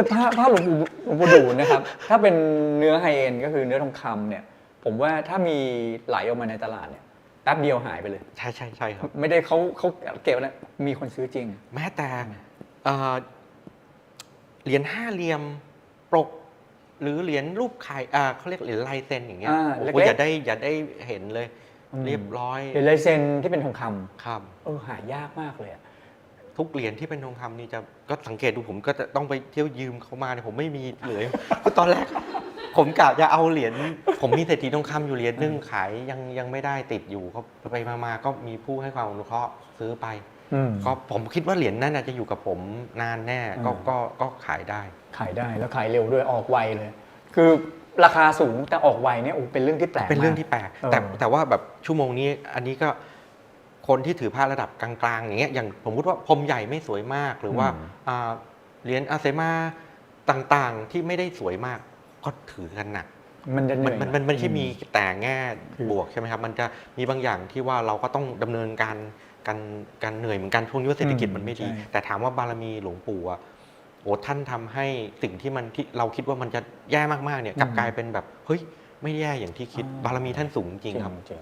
แต่ผ้าผ้าหลวงปู่หลวงปู่ดูนะครับ ถ้าเป็นเนื้อไฮเอ็นก็คือเนื้อทองคำเนี่ย ผมว่าถ้ามีไหลออกมาในตลาดเนี่ยแป๊บเดียวหายไปเลย ใช่ใช่ใช่ครับ ไม่ได้เขาเขาเก็บนะมีคนซื้อจริง แม้แต่เอ่อเหรียญห้าเหลี่ยมปกหรือเหรียญรูปไข่อ่าเขาเรียกเหรียญลายเซ็นอย่างเงี้ยอ่าโอ้เล็โหกๆ อย่าได้อย่าได้เห็นเลย อืม เรียบร้อยเหรียญลายเซ็นที่เป็นทองคำครับ เออหายากมากเลยอะ ทุกเหรียญที่เป็นทองคำนี่จะก็สังเกตดูผมก็จะต้องไปเที่ยวยืมเขามาเนี่ยผมไม่มีเหลือคือตอนแรก ผมกะจะเอาเหรียญผมมีเศรษฐีทองคำอยู่เหรียญหนึงขายยังยังไม่ได้ติดอยู่เขาไปมามาก็มีผู้ให้ความอนุเคราะห์ซื้อไป อืม ก็ผมคิดว่าเหรียญนั่นน่ะจะอยู่กับผมนานแน่ก็อืม ก็ก็ขายได้ ขายได้แล้วขายเร็วด้วยออกไวเลย คือราคาสูงแต่ออกไวเนี่ยโอ้เป็นเรื่องที่แปลกเป็นเรื่องมาก ที่แปลกเออแต่แต่ว่าแบบชั่วโมงนี้อันนี้ก็ คนที่ถือผ้าระดับกลางๆอย่างเงี้ยอย่างผมพูดว่าพรมใหญ่ไม่สวยมาก หรือว่าอ่าเหรียญอาเซมาต่างๆที่ไม่ได้สวยมาก ก็ถือกันหนักมันจะเหมันื่นอยมันมันมันไม่ใช่มีแต่แง่คือบวกใช่ไหมครับ มันจะมีบางอย่างที่ว่าเราก็ต้องดำเนินการการการเหนื่อยเหมือนกันช่วงนี้ว่าเศรษฐกิจมันไม่ดี แต่ถามว่าบารมีหลวงปู่อะโอ้ท่านทำให้สิ่งที่มันที่เราคิดว่ามันจะแย่มากๆเนี่ยกลับกลายเป็นแบบเฮ้ยไม่แย่อย่างที่คิดบารมีท่านสูงจริงครับจริง